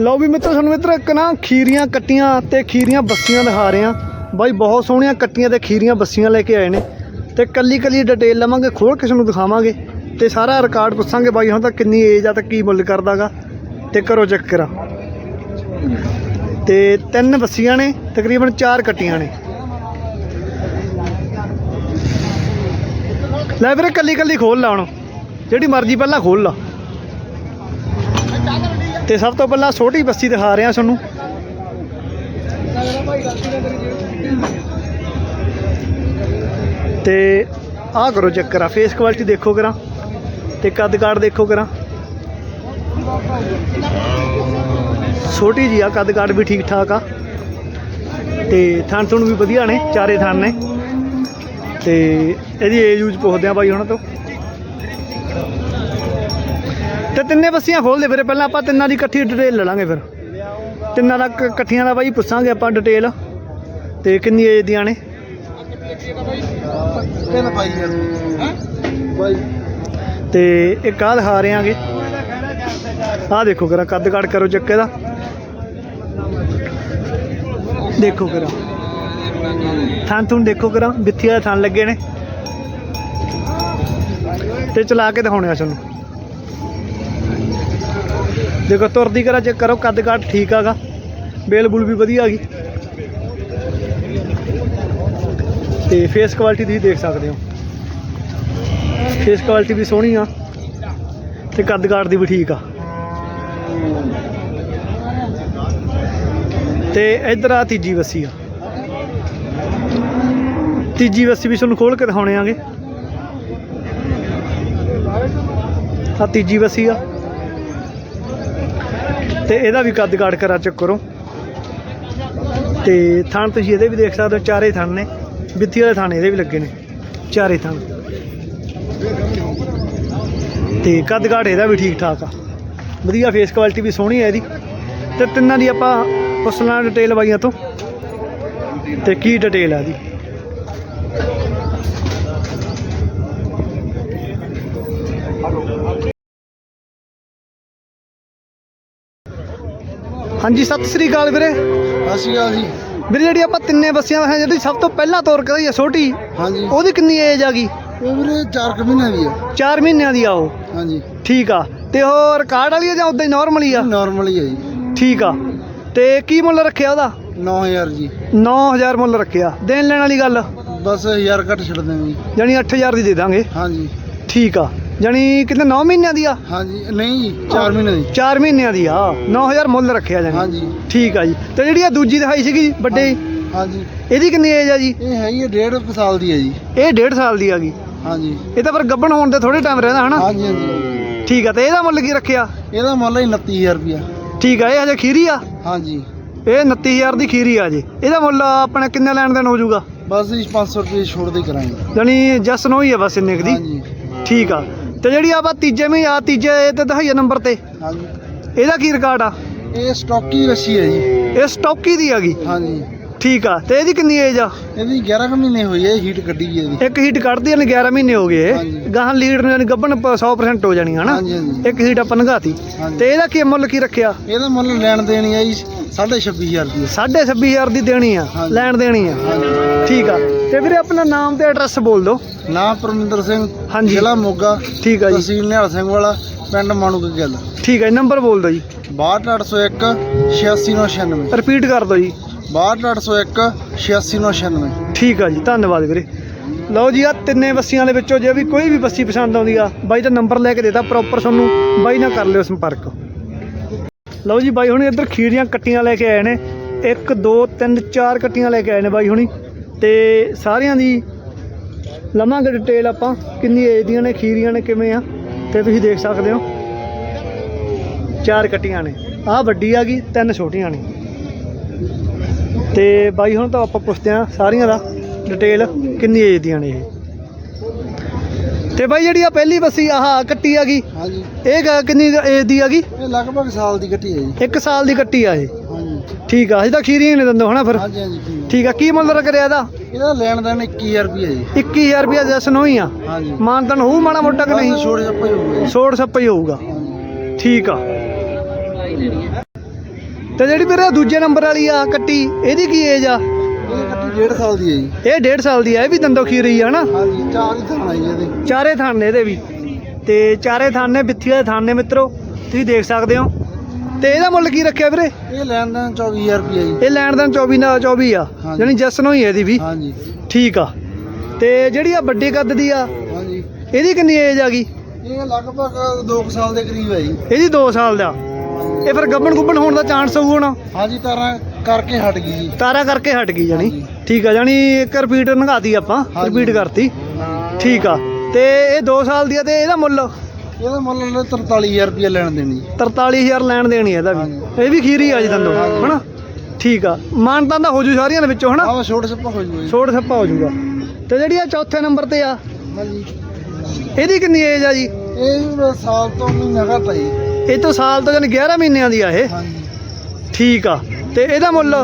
ਲਓ ਵੀ ਮਿੱਤਰ, ਸਾਨੂੰ ਮਿੱਤਰ, ਇੱਕ ਨਾ ਖੀਰੀਆਂ ਕੱਟੀਆਂ ਤੇ ਖੀਰੀਆਂ ਬੱਸੀਆਂ ਦਿਖਾ ਰਹੇ ਆ ਬਾਈ, ਬਹੁਤ ਸੋਹਣੀਆਂ ਕੱਟੀਆਂ ਤੇ ਖੀਰੀਆਂ ਬੱਸੀਆਂ ਲੈ ਕੇ ਆਏ ਨੇ। ਤੇ ਕੱਲੀ ਕੱਲੀ ਡਿਟੇਲ ਲਵਾਂਗੇ, ਖੋਲ ਕੇ ਤੁਹਾਨੂੰ ਦਿਖਾਵਾਂਗੇ। ਤੇ ਸਾਰਾ ਰਿਕਾਰਡ ਪੁੱਛਾਂਗੇ ਬਾਈ, ਹੁਣ ਤਾਂ ਕਿੰਨੀ ਏਜ ਆ ਤੇ ਕੀ ਮੁੱਲ ਕਰਦਾਗਾ। ਤੇ ਕਰੋ ਚੈੱਕ ਕਰਾਂ। ਤੇ ਤਿੰਨ ਬੱਸੀਆਂ ਨੇ, ਤਕਰੀਬਨ ਚਾਰ ਕੱਟੀਆਂ ਨੇ। ਲੈ ਵੀਰੇ ਕੱਲੀ ਕੱਲੀ ਖੋਲ ਲਾ ਹੁਣ। ਜਿਹੜੀ ਮਰਜ਼ੀ ਪਹਿਲਾਂ ਖੋਲ ਲਾ। ਤੇ ਸਭ ਤੋਂ ਪਹਿਲਾਂ ਛੋਟੀ ਬੱਸੀ ਦਿਖਾ ਰਿਹਾ ਤੁਹਾਨੂੰ। ਤੇ ਆਹ ਕਰੋ ਚੱਕਰ ਆ ਫੇਸ ਕੁਆਲਿਟੀ ਦੇਖੋ ਕਰਾਂ, ਤੇ ਕੱਦ ਕਾਠ ਦੇਖੋ ਕਰਾਂ। ਛੋਟੀ ਜੀ ਆ, ਕੱਦ ਕਾਠ ਵੀ ਠੀਕ ਠਾਕ ਆ। ਤੇ ਥਣ ਥੁਣ ਵੀ ਵਧੀਆ ਨੇ, ਚਾਰੇ ਥਣ ਨੇ। ਤੇ ਇਹਦੀ ਏਜ ਯੂਜ ਪੁੱਛਦੇ ਆ ਬਾਈ ਹੁਣ ਤੋਂ। ਤੇ ਤਿੰਨੇ ਬੱਸੀਆਂ ਖੋਲਦੇ ਫਿਰ ਪਹਿਲਾਂ ਆਪਾਂ ਤਿੰਨਾਂ ਦੀ ਇਕੱਠੀ ਡਿਟੇਲ ਲੈ ਲਾਂਗੇ ਫਿਰ। ਤਿੰਨਾਂ ਦਾ ਇਕੱਠੀਆਂ ਦਾ ਬਾਈ ਪੁੱਛਾਂਗੇ ਆਪਾਂ ਡਿਟੇਲ ਤੇ ਕਿੰਨੀ ਏਜ ਦੀਆਂ ਨੇ? ਤੇ ਇੱਕ ਆਹ ਦਿਖਾ ਰਹੇ ਆਂਗੇ ਆਹ ਦੇਖੋ ਕਰਾ ਕੱਦ ਕਾਠ ਕਰੋ ਚੱਕੇ ਦਾ। ਦੇਖੋ ਕਰਾ। ਥਾਂ ਥੁਣ ਦੇਖੋ ਕਰਾ ਬਿੱਥੀ ਵਾਲੇ ਥਾਂ ਲੱਗੇ ਨੇ। ਤੇ ਚਲਾ ਕੇ ਦਿਖਾਉਣੇ ਆ ਤੁਹਾਨੂੰ। ਦੇਖੋ ਤੁਰਦੀ ਕਰਾ ਚੈੱਕ ਕਰੋ, ਕੱਦ ਕਾਠ ਠੀਕ ਆਗਾ। ਬੇਲ ਬੁਲ ਵੀ ਵਧੀਆ ਆ ਗਈ ਤੇ ਫੇਸ ਕੁਆਲਿਟੀ ਤੁਸੀਂ ਦੇਖ ਸਕਦੇ ਹੋ। ਫੇਸ ਕੁਆਲਿਟੀ ਵੀ ਸੋਹਣੀ ਆ। ਤੇ ਕੱਦ ਕਾਠ ਦੀ ਵੀ ਠੀਕ ਆ। ਤੇ ਇਧਰ ਆ ਤੀਜੀ ਵੱਸੀ ਆ। ਤੀਜੀ ਵੱਸੀ ਵੀ ਤੁਹਾਨੂੰ ਖੋਲ ਕੇ ਦਿਖਾਉਣੇ ਆਂਗੇ। ਆ ਤੀਜੀ ਵੱਸੀ ਆ। ਤੇ ਇਹਦਾ ਵੀ ਕੱਦ ਕਾਠ ਕਰਾ ਚੈੱਕ ਕਰੋ। ਤੇ ਥਣ ਤੁਸੀਂ ਇਹਦੇ ਵੀ ਦੇਖ ਸਕਦੇ ਹੋ, ਚਾਰੇ ਥਣ ਨੇ। ਬਿੱਥੀ ਵਾਲੇ ਥਣ ਇਹਦੇ ਵੀ ਲੱਗੇ ਨੇ, ਚਾਰੇ ਥਣ। ਤੇ ਕੱਦ ਕਾਠ ਇਹਦਾ ਵੀ ਠੀਕ ਠਾਕ ਆ। ਵਧੀਆ ਫੇਸ ਕੁਆਲਿਟੀ ਵੀ ਸੋਹਣੀ ਹੈ ਇਹਦੀ। ਤੇ ਤਿੰਨਾਂ ਦੀ ਆਪਾਂ ਪੁੱਛਣਾ ਡਿਟੇਲ ਬਾਈਆਂ ਤੋਂ। ਤੇ ਕੀ ਡਿਟੇਲ ਆ ਇਹਦੀ? ਹਾਂਜੀ ਸਤਿ ਸ੍ਰੀ ਅਕਾਲ ਵੀਰੇ। ਸਤਿ ਸ਼੍ਰੀ ਅਕਾਲ ਜੀ। ਵੀਰੇ ਜਿਹੜੀ ਆਪਾਂ ਤਿੰਨੇ ਬੱਸੀਆਂ ਹੈ ਜਿਹੜੀ ਸਭ ਤੋਂ ਪਹਿਲਾਂ ਤੋਰ ਕਰੀ ਆ ਛੋਟੀ ਹਾਂਜੀ। ਉਹਦੀ ਕਿੰਨੀ ਏਜ ਆ ਗਈ? ਉਹ ਵੀਰੇ 4 ਕੁ ਮਹੀਨੇ ਦੀ ਆ। 4 ਮਹੀਨਿਆਂ ਦੀ ਆ ਉਹ? ਹਾਂਜੀ। ਠੀਕ ਆ। ਤੇ ਉਹ ਰਿਕਾਰਡ ਵਾਲੀ ਆ ਜਾਂ ਉਦਾਂ ਹੀ ਨਾਰਮਲ ਹੀ ਆ? ਨਾਰਮਲ ਹੀ ਆ ਜੀ। ਠੀਕ ਆ। ਤੇ ਕੀ ਮੁੱਲ ਰੱਖਿਆ ਉਹਦਾ? 9000 ਜੀ। 9000 ਮੁੱਲ ਰੱਖਿਆ। ਦੇਣ ਲੈਣ ਵਾਲੀ ਗੱਲ? ਬਸ 1000 ਘੱਟ ਛੱਡ ਦੇਵਾਂਗੇ ਜਾਨੀ 8000 ਦੀ ਦੇ ਦਾਂਗੇ। ਹਾਂਜੀ। ਠੀਕ ਆ। ਜਾਨੀ ਕਿੰਨੇ 9 ਮਹੀਨਿਆਂ ਦੀ ਆ? ਹਾਂਜੀ ਨਹੀਂ ਜੀ 4 ਮਹੀਨੇ ਦੀ। 4 ਮਹੀਨਿਆਂ ਦੀ ਆ। 9000 ਮੁੱਲ ਰੱਖਿਆ ਜਾਨੀ ਹਾਂਜੀ। ਠੀਕ ਆ ਜੀ। ਤੇ ਜਿਹੜੀ ਆ ਦੂਜੀ ਦਿਖਾਈ ਸੀਗੀ ਵੱਡੇ? ਹਾਂਜੀ। ਇਹਦੀ ਕਿੰਨੀ ਏਜ ਆ ਜੀ? ਇਹ ਹੈਗੀ ਆ ਡੇਢ ਕੁ ਸਾਲ ਦੀ ਹੈ ਜੀ। ਇਹ 1.5 ਸਾਲ ਦੀ ਆ ਗਈ। ਹਾਂਜੀ। ਇਹ ਤਾਂ ਪਰ ਗੱਭਣ ਹੋਣ ਦੇ ਥੋੜੇ ਟਾਈਮ ਰਹਿੰਦਾ ਹਨਾ? ਹਾਂਜੀ ਹਾਂਜੀ। ਠੀਕ ਆ ਤੇ ਇਹਦਾ ਮੁੱਲ ਕੀ ਰੱਖਿਆ? ਇਹਦਾ ਮੁੱਲ ਹੈ 29000 ਰੁਪਿਆ ਠੀਕ ਆ ਇਹ ਹਜੇ ਖੀਰੀ ਆ? ਹਾਂਜੀ। ਇਹ 29000 ਦੀ ਖੀਰੀ ਆ ਜੀ। ਇਹਦਾ ਮੁੱਲ ਆਪਣੇ ਕਿੰਨੇ ਲੈਣ ਦੇਣ ਹੋ ਜਾਊਗਾ? ਬਸ ਜੀ 500 ਰੁਪਏ ਛੋੜ ਦੇ ਕਰਾਂਗੇ। ਜਾਨੀ ਜਸ ਨੋ ਹੀ ਆ ਬਸ ਇੰਨੇ ਕੁ ਦੀ। ਹਾਂਜੀ। ਠੀਕ ਆ। ਤੇ ਜਿਹੜੀ ਆਪਾਂ ਤੀਜੇ ਮਹੀਨੇ ਆ ਤੀਜੇ ਤੇ ਦਹਾਈਆ ਨੰਬਰ ਤੇ। ਹਾਂਜੀ। ਇਹਦਾ ਕੀ ਰਿਕਾਰਡ ਆ? ਇਹ ਸਟਾਕੀ ਰੱਸੀ ਹੈ ਜੀ। ਇਹ ਸਟੌਕੀ ਦੀ ਹੈਗੀ ਹਾਂਜੀ। ਠੀਕ ਆ। ਤੇ ਇਹਦੀ ਕਿੰਨੀ ਏਜ ਆ? ਇਹਦੀ 11 ਕੁ ਮਹੀਨੇ ਹੋਈ ਹੈ ਹੀਟ ਕੱਢੀ ਵੀ ਇਹਦੀ ਇੱਕ ਹੀਟ ਕੱਢਦੀ ਨੇ 11 ਮਹੀਨੇ ਹੋ ਗਏ ਹਾਂਜੀ। ਗਾਹਾਂ ਲੀਡ ਨੇ ਗੱਭਣ 100% ਹੋ ਜਾਣੀ ਹਨਾ? ਹਾਂਜੀ ਹਾਂਜੀ। ਇੱਕ ਹੀਟ ਆਪਾਂ ਨਗਾਤੀ ਹਾਂਜੀ। ਤੇ ਇਹਦਾ ਕੀ ਮੁੱਲ ਕੀ ਰੱਖਿਆ? ਇਹਦਾ ਮੁੱਲ ਲੈਣ ਦੇਣੀ ਹੈ ਜੀ। 26500 ਰੁਪਏ 26500 ਦੀ ਦੇਣੀ ਆ ਹਾਂਜੀ। ਲੈਣ ਦੇਣੀ ਆ। ਠੀਕ ਆ। ਤੇ ਵੀਰੇ ਆਪਣਾ ਨਾਮ ਤੇ ਐਡਰੈਸ ਬੋਲ ਦਿਓ। ਨਾਮ ਪਰਮਿੰਦਰ ਸਿੰਘ ਹਾਂਜੀ। ਜ਼ਿਲ੍ਹਾ ਮੋਗਾ ਠੀਕ ਆ ਜੀ। ਤਹਿਸੀਲ ਨਿਹਾਲ ਸਿੰਘ ਵਾਲਾ ਪਿੰਡ ਮਾਣੂ ਕੇ ਗੱਲ। ਠੀਕ ਆ ਜੀ ਨੰਬਰ ਬੋਲ ਦਿਓ ਜੀ। 62801 86996 ਰਿਪੀਟ ਕਰ ਦਿਓ ਜੀ। 62801 86996 ਠੀਕ ਆ ਜੀ ਧੰਨਵਾਦ ਵੀਰੇ। ਲਓ ਜੀ ਆ ਤਿੰਨੇ ਬੱਸੀਆਂ ਦੇ ਵਿੱਚੋਂ ਜੇ ਵੀ ਕੋਈ ਵੀ ਬੱਸੀ ਪਸੰਦ ਆਉਂਦੀ ਆ ਬਾਈ ਦਾ ਨੰਬਰ ਲੈ ਕੇ ਦੇਤਾ ਪ੍ਰੋਪਰ ਤੁਹਾਨੂੰ ਬਾਈ ਨਾਲ ਕਰ ਲਿਓ ਸੰਪਰਕ। ਲਓ ਜੀ ਬਾਈ ਹੁਣੀ ਇੱਧਰ ਖੀਰੀਆਂ ਕੱਟੀਆਂ ਲੈ ਕੇ ਆਏ ਨੇ। 1 2 3 4 ਕੱਟੀਆਂ ਲੈ ਕੇ ਆਏ ਨੇ ਬਾਈ ਹੁਣੀ। ਤੇ ਸਾਰਿਆਂ ਦੀ ਲਵਾਂਗੇ ਡਿਟੇਲ ਆਪਾਂ, ਕਿੰਨੀ ਏਜ ਦੀਆਂ ਨੇ, ਖੀਰੀਆਂ ਨੇ, ਕਿਵੇਂ ਆ। ਤੇ ਤੁਸੀਂ ਦੇਖ ਸਕਦੇ ਹੋ। ਚਾਰ ਕੱਟੀਆਂ ਨੇ। ਆਹ ਵੱਡੀ ਆ ਗਈ, ਤਿੰਨ ਛੋਟੀਆਂ ਨੇ। ਤੇ ਬਾਈ ਹੁਣ ਤਾਂ ਆਪਾਂ ਪੁੱਛਦੇ ਆ ਸਾਰੀਆਂ ਦਾ ਡਿਟੇਲ ਕਿੰਨੀ ਏਜ ਦੀਆਂ ਨੇ ਇਹ। ਤੇ ਬਾਈ ਜਿਹੜੀ ਆ ਪਹਿਲੀ ਬੱਸੀ ਆਹ ਕੱਟੀ ਆ ਗਈ। ਹਾਂਜੀ। ਇਹ ਕਿੰਨੀ ਏਜ ਦੀ ਆ ਗਈ? ਇਹ ਲਗਭਗ ਸਾਲ ਦੀ ਕੱਟੀ ਹੈ ਜੀ। 1 ਸਾਲ ਦੀ ਕੱਟੀ ਆ ਇਹ। ਹਾਂਜੀ। ਠੀਕ ਆ ਅਜੇ ਤਾਂ ਖੀਰੀਆਂ ਨੇ ਦੰਦੋ ਹਨਾ ਫਿਰ? ਹਾਂਜੀ ਹਾਂਜੀ ਠੀਕ। ਠੀਕ ਆ ਕੀ ਮੁੱਲ ਰਿਹਾ ਇਹਦਾ? ਇਹਦਾ ਲੈਣ ਦੇਣ 21000 ਰੁਪਏ ਜੀ। 21000 ਰੁਪਇਆ ਜਸ ਨੂੰ ਹੀ ਆ। ਹਾਂਜੀ। ਮਾਨਤਨ ਹੋਊ ਮਾੜਾ ਮੋਟਾ ਕਿ ਨਹੀਂ? ਛੋੜ ਜੱਪਾ ਹੀ ਹੋਊਗਾ। ਜੀ ਸੋੜ ਸੱਪਾ ਹੀ ਹੋਊਗਾ। ਹਾਂਜੀ। ਠੀਕ ਆ। ਤੇ ਜਿਹੜੀ ਵੀਰੇ ਦੂਜੇ ਨੰਬਰ ਵਾਲੀ ਆ ਕੱਟੀ ਇਹਦੀ ਕੀ ਏਜ ਆ? 1.5 ਸਾਲ ਦੀ ਹੈ ਜੀ। ਇਹ 1.5 ਸਾਲ ਦੀ ਇਹ ਵੀ ਦੰਦੋ ਖੀਰ ਹਾਂਜੀ ਚਾਰ ਹੀ ਥਾਣਾ ਜੀ ਇਹਦੇ। ਚਾਰੇ ਥਾਨ ਨੇ ਇਹਦੇ ਵੀ। ਤੇ ਚਾਰੇ ਥਾਨ ਨੇ ਥਾਨ ਨੇ ਮਿੱਤਰੋ ਤੁਸੀਂ ਦੇਖ ਸਕਦੇ ਹੋ। ਤੇ ਇਹਦਾ ਮੁੱਲ ਕੀ ਰੱਖਿਆ ਵੀਰੇ? ਇਹ ਲੈਣ ਦਾ 24000 ਰੁਪਏ ਜੀ। ਇਹ ਲੈਣ ਦਾ 24 ਨਾਲ 24 ਆ ਹਾਂਜੀ। ਯਾਨੀ ਜਸਨੋ ਹੀ ਹੈ ਇਹਦੀ ਵੀ। ਹਾਂਜੀ। ਠੀਕ ਆ। ਤੇ ਜਿਹੜੀ ਆ ਵੱਡੀ ਕੱਦ ਦੀ ਆ ਹਾਂਜੀ। ਇਹਦੀ ਕਿੰਨੀ ਏਜ ਆ ਗਈ? ਇਹ ਲਗਭਗ 2 ਸਾਲ ਦੇ ਕਰੀਬ ਹੈ ਜੀ। ਇਹਦੀ 2 ਸਾਲ ਦਾ। ਇਹ ਫਿਰ ਗੱਬਣ ਗੁੱਬਣ ਹੋਣ ਦਾ ਚਾਂਸ ਹੋਊ ਹੁਣ? ਹਾਂਜੀ ਤਾਰਾਂ ਕਰਕੇ ਹਟ ਗਈ ਜੀ। ਤਾਰਾ ਕਰਕੇ ਹਟ ਗਈ ਜਾਨੀ। ਠੀਕ ਆ ਜਾਨੀ ਇੱਕ ਰਿਪੀਟ ਨਗਾਤੀ ਆਪਾਂ। ਰਿਪੀਟ ਕਰਤੀ। ਠੀਕ ਆ। ਤੇ ਇਹ 2 ਸਾਲ ਦੀ ਆ ਤੇ ਇਹਦਾ ਮੁੱਲ? ਇਹਦਾ ਮੁੱਲ ਲੈ 43000 ਰੁਪਏ ਲੈਣ ਦੇਣੀ। 43000 ਲੈਣ ਦੇਣੀ ਇਹਦਾ ਵੀ। ਇਹ ਵੀ ਖੀਰੀ ਆ ਜੀ ਦੰਦੋ। ਹਨਾ? ਠੀਕ ਆ। ਮਾਨਤਾਂ ਦਾ ਹੋ ਜੂ ਸਾਰੀਆਂ ਦੇ ਵਿੱਚੋਂ ਹਨਾ? ਆਹ ਛੋਟੇ ਸੱਪਾ ਹੋ ਜੂਗਾ ਛੋੜ ਛੱਪਾ ਹੋ ਜੂਗਾ। ਤੇ ਜਿਹੜੀ ਆ ਚੌਥੇ ਨੰਬਰ ਤੇ ਆ ਹਾਂਜੀ। ਇਹਦੀ ਕਿੰਨੀ ਏਜ ਆ ਜੀ? ਇਹ ਸਾਲ ਤੋਂ ਮਹੀਨਾ ਘੱਟ ਹੈ ਜੀ। ਇਹ ਤੋਂ ਸਾਲ ਤੋਂ ਜਾਨੀ 11 ਮਹੀਨਿਆਂ ਦੀ ਆ ਇਹ। ਹਾਂਜੀ। ਠੀਕ ਆ। ਤੇ ਇਹਦਾ ਮੁੱਲ?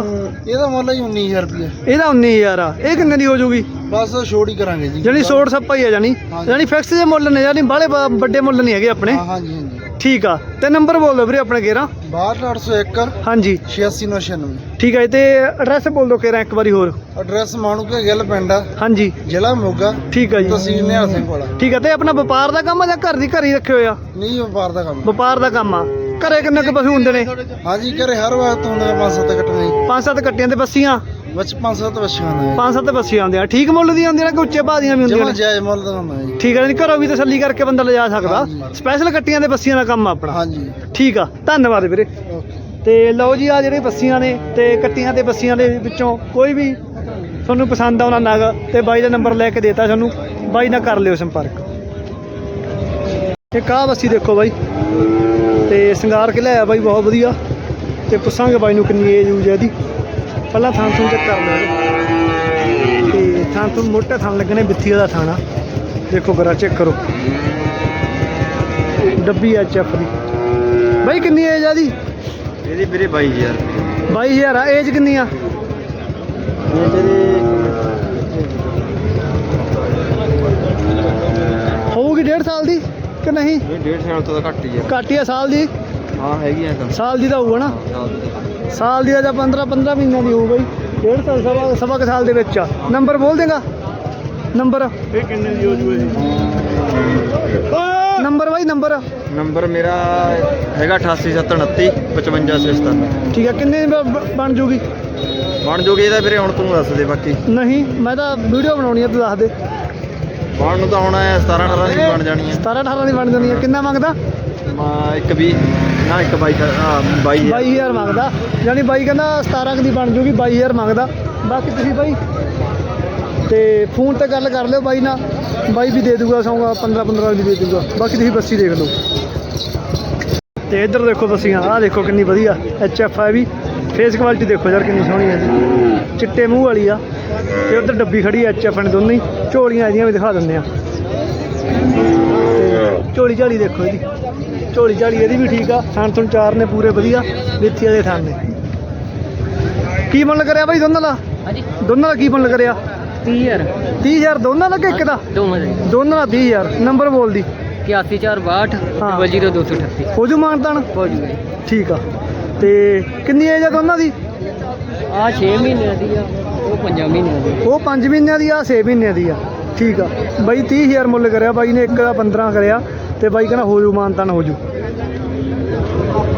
ਇਹਦਾ ਮੁੱਲ ਜੀ 19000 ਰੁਪਏ ਇਹਦਾ 19000 ਆ। ਇਹ ਕਿੰਨੇ ਦੀ ਹੋ ਜੂਗੀ? ਬਸ ਛੋੜ ਹੀ ਕਰਾਂਗੇ ਜੀ। ਜਾਨੀ ਛੋੜ ਛੱਪਾ ਹੀ ਆ ਜਾਨੀ। ਜਾਨੀ ਫਿਕਸ ਦੇ ਮੁੱਲ ਨੇ ਜਾਨੀ ਬਾਹਲੇ ਬ- ਵੱਡੇ ਮੁੱਲ ਨਹੀਂ ਹੈਗੇ ਆਪਣੇ। ਹਾਂ ਹਾਂਜੀ ਹਾਂਜੀ। ਠੀਕ ਆ। ਤੇ ਨੰਬਰ ਬੋਲ ਦਿਓ ਵੀਰੇ ਆਪਣੇ ਕੇਰਾ 62801 ਹਾਂਜੀ। 86996 ਠੀਕ ਹੈ ਤੇ ਐਡਰੈਸ ਬੋਲ ਦਿਓ ਕੇਰਾ ਇੱਕ ਵਾਰੀ ਹੋਰ। ਐਡਰੈਸ ਮਾਣੂਕੇ ਗਿੱਲ ਪਿੰਡ ਆ। ਹਾਂਜੀ। ਜ਼ਿਲ੍ਹਾ ਮੋਗਾ। ਠੀਕ ਆ ਜੀ। ਤਹਿਸੀਲ ਨਿਹਾਲ ਸਿੰਘ ਵਾਲਾ ਠੀਕ ਆ ਤੇ ਆਪਣਾ ਵਪਾਰ ਦਾ ਕੰਮ ਆ ਜਾਂ ਘਰ ਦੀ ਘਰ ਹੀ ਰੱਖੇ ਹੋਏ ਆ? ਨਹੀਂ ਵਪਾਰ ਦਾ ਕੰਮ ਵਪਾਰ ਦਾ ਕੰਮ ਆ। ਘਰੇ ਕਿੰਨੇ ਕੁ ਪਸ਼ੂ ਹੁੰਦੇ ਨੇ? ਹਾਂਜੀ ਘਰੇ ਹਰ ਵਕਤ ਹੁੰਦੇ ਆ ਪੰਜ ਸੱਤ ਕੱਟਣੇ। ਪੰਜ ਸੱਤ ਕੱਟੀਆਂ ਤੇ ਬੱਸੀਆਂ? ਵਿੱਚ ਪੰਜ ਸੱਤ ਬੱਚੀਆਂ ਨੇ। ਪੰਜ ਸੱਤ ਬੱਸੀਆਂ ਆਉਂਦੀਆਂ। ਠੀਕ ਮੁੱਲ ਦੀਆਂ ਹੁੰਦੀਆਂ ਨੇ ਕਿ ਉੱਚੇ ਭਾਅ ਦੀਆਂ ਵੀ ਹੁੰਦੀਆਂ ਜਮਾ ਨੇ? ਜਾਇਜ਼ ਮੁੱਲ ਦਾ ਹੁੰਦਾ ਜੀ। ਠੀਕ ਹੈ ਜੀ ਘਰੋਂ ਵੀ ਤਸੱਲੀ ਕਰਕੇ ਬੰਦਾ ਲਿਜਾ ਸਕਦਾ। ਹਾਂਜੀ। ਸਪੈਸ਼ਲ ਕੱਟੀਆਂ ਦੇ ਬੱਸੀਆਂ ਦਾ ਕੰਮ ਆ ਆਪਣਾ। ਹਾਂਜੀ। ਠੀਕ ਆ ਧੰਨਵਾਦ ਵੀਰੇ। ਓਕੇ। ਤੇ ਲਓ ਜੀ ਆ ਜਿਹੜੇ ਬੱਸੀਆਂ ਨੇ ਤੇ ਕੱਟੀਆਂ ਤੇ ਬੱਸੀਆਂ ਦੇ ਵਿੱਚੋਂ ਕੋਈ ਵੀ ਤੁਹਾਨੂੰ ਪਸੰਦ ਆਉਣਾ ਨਗ ਤੇ ਬਾਈ ਦਾ ਨੰਬਰ ਲੈ ਕੇ ਦੇਤਾ ਤੁਹਾਨੂੰ ਬਾਈ ਨਾਲ ਕਰ ਲਿਓ ਸੰਪਰਕ। ਇੱਕ ਆਹ ਬੱਸੀ ਦੇਖੋ ਬਾਈ। ਤੇ ਸ਼ਿੰਗਾਰ ਕੇ ਲਿਆਇਆ ਬਾਈ ਬਹੁਤ ਵਧੀਆ। ਤੇ ਪੁੱਛਾਂਗੇ ਬਾਈ ਨੂੰ ਕਿੰਨੀ ਏਜ ਯੂਜ ਹੈ ਇਹਦੀ। ਪਹਿਲਾਂ ਥਾਂ ਥੂੰ ਚੈੱਕ ਕਰ ਲਓ ਤੇ ਥਾਂ ਤੋਂ ਮੋਟਾ ਥਾਂ ਲੱਗਣੇ ਬਿੱਥੀ ਦਾ ਥਾਣਾ। ਦੇਖੋ ਕਰਾ ਚੈੱਕ ਕਰੋ। ਡੱਬੀ ਐਚ ਐਫ ਦੀ। ਬਾਈ ਕਿੰਨੀ ਏਜ ਆ ਦੀ ਇਹਦੀ ਵੀਰੇ 22000 ਰੁਪਏ 22000 ਆ। ਏਜ ਕਿੰਨੀ ਆ? ਹੋਊਗੀ 1.5 ਸਾਲ ਦੀ? ਕਿ ਨਹੀਂ? ਇਹ 1.5 ਸਾਲ ਤੋਂ ਤਾਂ ਘੱਟ ਹੀ ਆ। ਘੱਟ ਹੀ ਆ ਸਾਲ ਦੀ? ਹਾਂ ਹੈਗੀ ਆ ਤਾਂ ਸਾਲ ਦੀ ਤਾਂ ਹੋਊਗਾ ਨਾ? ਸਾਲ ਦੀ ਦਾ ਜਾਂ 15 15 ਮਹੀਨਿਆਂ ਦੀ ਹੋਊ ਬਈ। 1.5 ਸਾਲ ਸਵਾ ਸਵਾ ਕੁ ਸਾਲ ਦੇ ਵਿੱਚ ਆ। ਨੰਬਰ ਬੋਲ ਦੇਗਾ? ਨੰਬਰ। ਇਹ ਕਿੰਨੇ ਦੀ ਹੋ ਜੂਏ ਨੰਬਰ ਬਾਈ ਨੰਬਰ। ਨੰਬਰ ਮੇਰਾ ਹੈਗਾ 8879 5597 ਠੀਕ ਆ ਕਿੰਨੇ ਬ- ਬਣ ਜੂਗੀ? ਬਣ ਜੋਗੇ ਇਹਦਾ ਵੀਰੇ ਹੁਣ ਤੂੰ ਦੱਸ ਦੇ ਬਾਕੀ। ਨਹੀਂ ਮੈਂ ਤਾਂ ਵੀਡੀਓ ਬਣਾਉਣੀ ਆ ਤੂੰ ਦੱਸ ਦੇ। ਬਣ ਨੂੰ ਤਾਂ ਹੁਣ 17 18 ਦੀ ਬਣ ਜਾਣੀ 17 18 ਦੀ ਬਣ ਜਾਣੀ ਆ ਕਿੰਨਾ ਮੰਗਦਾ? ਹੈ ਮਾ ਇੱਕ ਵੀ ਨਾ ਇੱਕ ਬਾਈ ਹਾਂ 22 22000 ਮੰਗਦਾ। ਯਾਨੀ ਬਾਈ ਕਹਿੰਦਾ 17 ਕੁ ਦੀ ਬਣ ਜੂਗੀ 22000 ਮੰਗਦਾ। ਬਾਕੀ ਤੁਸੀਂ ਬਾਈ ਤੇ ਫੋਨ ਤੇ ਗੱਲ ਕਰ ਲਿਓ ਬਾਈ ਨਾਲ। ਬਾਈ ਵੀ ਦੇ ਦੂਗਾ ਸੌਂਗਾ 15 15 ਦੀ ਦੇ ਦੂਗਾ। ਬਾਕੀ ਤੁਸੀਂ ਬੱਸੀ ਦੇਖ ਲਓ। ਤੇ ਇੱਧਰ ਦੇਖੋ ਬੱਸੀਆਂ ਆਹ ਦੇਖੋ ਕਿੰਨੀ ਵਧੀਆ ਐਚ ਐਫ ਆ ਵੀ। ਫੇਸ ਕੁਆਲਿਟੀ ਦੇਖੋ ਯਾਰ ਕਿੰਨੀ ਸੋਹਣੀ ਹੈ। ਜੀ ਚਿੱਟੇ ਮੂੰਹ ਵਾਲੀ ਆ। ਤੇ ਉੱਧਰ ਡੱਬੀ ਖੜੀ ਐਚ ਐਫ ਨੇ ਦੋਨੇ। ਹੀ ਝੋਲੀਆਂ ਇਹਦੀਆਂ ਵੀ ਦਿਖਾ ਦਿੰਦੇ ਆ। ਝੋਲੀ ਝਾਲੀ ਦੇਖੋ ਇਹਦੀ। ਝੋਲੀ ਝਾਲੀ ਇਹਦੀ ਵੀ ਠੀਕ ਆ। ਥਣ ਥਣ ਚਾਰ ਨੇ ਪੂਰੇ ਵਧੀਆ। ਵਿੱਥੀ ਵਾਲੇ ਥਣ ਨੇ। ਕੀ ਮੁੱਲ ਕਰਿਆ ਬਾਈ ਦੋਨਾਂ ਦਾ? ਹਾਂਜੀ। ਦੋਨਾਂ ਦਾ ਕੀ ਮੁੱਲ ਕਰਿਆ? 30000 30000 ਦੋਨਾਂ ਦਾ ਕਿ ਇੱਕ ਦਾ? ਦੋਨਾਂ ਦਾ। 30000 ਨੰਬਰ ਬੋਲ ਦੀ। 8462 ਹਾਂ। 00238 ਹੋ ਜੂ ਮਾਨਤਾਨ? ਪਹੁੰਚ ਗਏ ਠੀਕ ਆ। ਤੇ ਕਿੰਨੀ ਏਜ ਆ ਦੋਨਾਂ ਦੀ? ਆ 6 ਮਹੀਨਿਆਂ ਦੀ ਆ। ਉਹ 5 ਮਹੀਨਿਆਂ ਦੀ। ਉਹ 5 ਮਹੀਨਿਆਂ ਦੀ ਆ 6 ਮਹੀਨਿਆਂ ਦੀ ਆ। ਠੀਕ ਆ। ਬਾਈ 30000 ਮੁੱਲ ਕਰਿਆ ਬਾਈ ਨੇ ਇੱਕ ਦਾ 15 ਕਰਿਆ ਤੇ ਬਾਈ ਕਹਿੰਦਾ ਹੋ ਜੂ ਮਾਨਤਾਨ ਹੋ ਜੂ।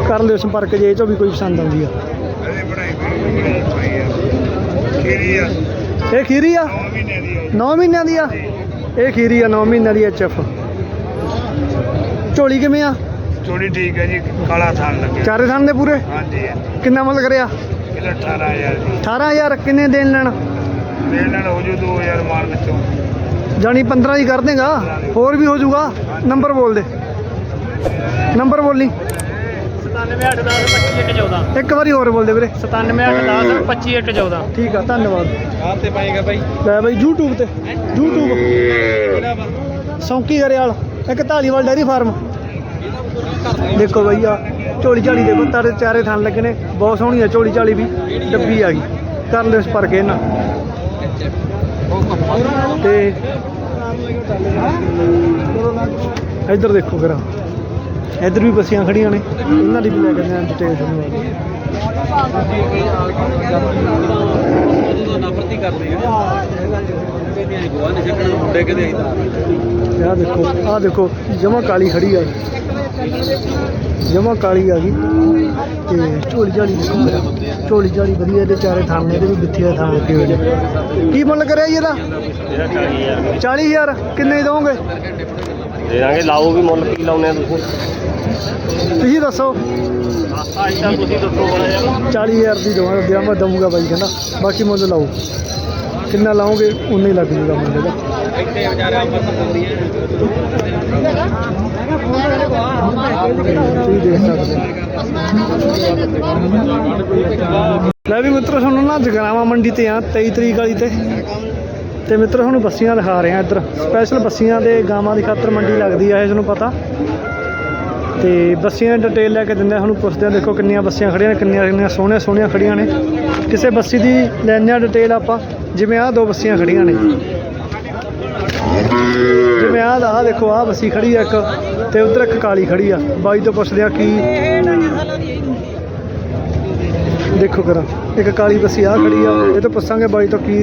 ਕਰ ਲਿਓ ਸੰਪਰਕ ਜੇ ਇਹ ਚੋਂ ਵੀ ਕੋਈ ਪਸੰਦ ਆਉਂਦੀ ਆ। ਇਹ ਖੀਰੀ ਆ? 9 ਮਹੀਨਿਆਂ ਦੀ ਆ। ਇਹ ਖੀਰੀ ਆ 9 ਮਹੀਨਿਆਂ ਦੀ ਐਚਐਫ ਝੋਲੀ ਕਿਵੇਂ ਆ? ਥੋੜੀ ਠੀਕ ਹੈ ਜੀ ਕਾਲਾ ਥਾਨ ਲੱਗੇ। ਚਾਰੇ ਥਾਂ ਦੇ ਪੂਰੇ? ਹਾਂਜੀ। ਕਿੰਨਾ ਮੁੱਲ ਕਰਿਆ? ਕਿਲੋ 18000 ਜੀ। 18000 ਕਿੰਨੇ ਦੇਣ ਲੈਣ? ਦੇਣ ਨਾਲ ਹੋ ਜੂ 2000 ਮਾਲ ਵਿੱਚੋਂ। ਜਾਣੀ 15 ਦੀ ਕਰ ਦੇਗਾ? ਹੋਰ ਵੀ ਹੋ ਜਾਊਗਾ ਨੰਬਰ ਬੋਲ ਦੇ। ਨੰਬਰ ਬੋਲੀ। 97810 ਇੱਕ ਵਾਰੀ ਹੋਰ ਬੋਲ ਦੇ ਵੀਰੇ। 97810 25114 ਠੀਕ ਆ ਧੰਨਵਾਦ। ਆਹ ਤੇ ਪਾਏਗਾ ਬਾਈ। ਲੈ ਬਾਈ YouTube ਤੇ। YouTube ਸੌਂਕੀ ਗਰੇਵਾਲ ਇੱਕ ਢਾਲੀਵਾਲ ਡੈਰੀ ਫਾਰਮ। ਦੇਖੋ ਬਾਈ ਝੋਲੀ ਝਾਲੀ ਦੇਖੋ ਤਾਰੇ ਚਾਰੇ ਥਣ ਲੱਗੇ ਨੇ, ਬਹੁਤ ਸੋਹਣੀ ਆ ਝੋਲੀ ਝਾਲੀ ਵੀ, ਡੱਬੀ ਆ ਗਈ ਕਰ ਲਿਓ ਇਸ ਪਰ ਕੇ ਇਹਨਾਂ। ਤੇ ਇੱਧਰ ਦੇਖੋ ਕਰਾ ਇੱਧਰ ਵੀ ਬੱਸੀਆਂ ਖੜੀਆਂ ਨੇ ਉਹਨਾਂ ਦੀ ਵੀ ਲੈ ਕੇ ਜਾਣਾ ਡਿਟੇਲ ਤੁਹਾਨੂੰ ਆ ਕਹਿੰਦੇ ਆ ਆਹ ਦੇਖੋ ਆਹ ਦੇਖੋ, ਜਮਾ ਕਾਲੀ ਖੜੀ ਆ। ਜਮਾ ਕਾਲੀ ਆ ਗਈ। ਤੇ ਝੋਲੀ ਝਾਲੀ ਦੇਖੋ। ਝੋਲੀ ਝਾਲੀ ਵਧੀਆ ਇਹਦੇ ਚਾਰੇ ਥਾਂ ਨੇ ਇਹਦੇ ਵੀ ਬਿੱਥੀ ਦੇ ਥਾਂ ਲੱਗੇ ਹੋਏ ਨੇ ਕੀ ਮੁੱਲ ਕਰਿਆ ਜੀ ਇਹਦਾ? ਇਹਦਾ 40000 40000 ਕਿੰਨੇ ਦੀ ਦੋਗੇ ਦੇ ਦਾਂਗੇ। ਲਾਓ ਵੀ ਮੁੱਲ ਕੀ ਲਾਉਨੇ ਆ ਤੁਸੀਂ। ਤੁਸੀਂ ਦੱਸੋ। ਅੱਜ ਤਾਂ ਤੁਸੀਂ ਦੱਸੋ ਬੜਾ ਯਾਰ 40000 ਦੀ ਦਵਾਂ ਦਿਆਂ ਮੈਂ ਦਊਂਗਾ ਬਾਈ ਕਹਿੰਦਾ। ਬਾਕੀ ਮੁੱਲ ਲਾਓ। ਕਿੰਨਾ ਲਾਓਗੇ? ਉਨਾ ਹੀ ਲੱਗ ਜੂਗਾ ਮੁੱਲ ਦਾ। ਇੱਥੇ ਵਿਚਾਰੇ ਅੰਮ੍ਰਿਤ ਦਿੰਦੀ ਤੁਸੀਂ ਦੇਖ ਸਕਦੇ ਹੋ। ਲੈ ਵੀ ਮਿੱਤਰੋ, ਤੁਹਾਨੂੰ ਨਾ ਜਗਰਾਵਾ ਮੰਡੀ ਤੇ ਆ 23 ਤਰੀਕ ਵਾਲੀ ਤੇ। ਤੇ ਮਿੱਤਰੋ, ਤੁਹਾਨੂੰ ਬੱਸੀਆਂ ਦਿਖਾ ਰਹੇ ਆ ਇੱਧਰ। ਸਪੈਸ਼ਲ ਬੱਸੀਆਂ ਦੇ ਗਾਵਾਂ ਦੀ ਖਾਤਰ ਮੰਡੀ ਲੱਗਦੀ ਆ, ਇਹ ਤੁਹਾਨੂੰ ਪਤਾ। ਤੇ ਬੱਸੀਆਂ ਦੀ ਡਿਟੇਲ ਲੈ ਕੇ ਦਿੰਦੇ ਆ ਤੁਹਾਨੂੰ ਪੁੱਛਦੇ ਆ, ਦੇਖੋ ਕਿੰਨੀਆਂ ਬੱਸੀਆਂ ਖੜੀਆਂ ਨੇ, ਕਿੰਨੀਆਂ ਕਿੰਨੀਆਂ ਸੋਹਣੀਆਂ ਸੋਹਣੀਆਂ ਖੜੀਆਂ ਨੇ। ਕਿਸੇ ਬੱਸੀ ਦੀ ਲੈਣੇ ਆ ਡਿਟੇਲ ਆਪਾਂ। ਜਿਵੇਂ ਆਹ ਦੋ ਬੱਸੀਆਂ ਖੜੀਆਂ ਨੇ। ਜਿਵੇਂ ਆਹ ਦਾ, ਆਹ ਦੇਖੋ, ਆਹ ਬੱਸੀ ਖੜੀ ਆ ਇੱਕ ਤੇ ਉਧਰ ਇੱਕ ਕਾਲੀ ਖੜੀ ਆ। ਬਾਈ ਤੋਂ ਪੁੱਛਦੇ ਆ ਕੀ ਦੇਖੋ ਕਰਾਂ, ਇੱਕ ਕਾਲੀ ਬੱਸੀ ਆ ਖੜੀ ਆ, ਇਹ ਤੋਂ ਪੁੱਛਾਂਗੇ ਬਾਈ ਤੋਂ ਕੀ